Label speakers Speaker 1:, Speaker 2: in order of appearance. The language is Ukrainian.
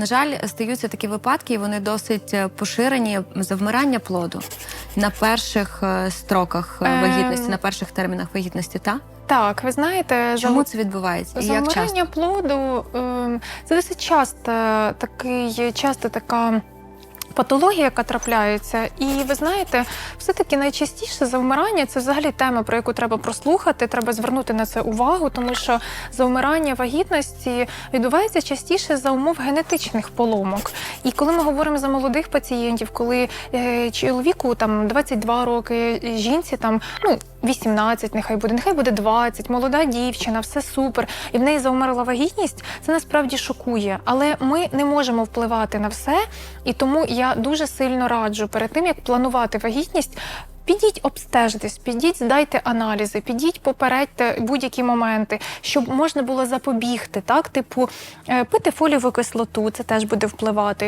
Speaker 1: На жаль, стаються такі випадки, і вони досить е, поширені завмирання плоду на перших е, строках е,
Speaker 2: Ем.
Speaker 1: вагітності, на перших термінах вагітності. Та
Speaker 2: Так, ви знаєте,
Speaker 1: чому
Speaker 2: зам-
Speaker 1: це відбувається? І як часто?
Speaker 2: плоду ем, це досить часто такий, часто така. Патологія, яка трапляється, і ви знаєте, все-таки найчастіше завмирання це взагалі тема, про яку треба прослухати, треба звернути на це увагу, тому що завмирання вагітності відбувається частіше за умов генетичних поломок. І коли ми говоримо за молодих пацієнтів, коли е, чоловіку там 22 роки, жінці там ну 18, нехай буде, нехай буде 20, молода дівчина, все супер, і в неї завмерла вагітність, це насправді шокує. Але ми не можемо впливати на все, і тому я дуже сильно раджу перед тим, як планувати вагітність. Підіть обстежитись, підіть, здайте аналізи, підіть попередьте будь-які моменти, щоб можна було запобігти, так, типу е, пити фолієву кислоту, це теж буде впливати.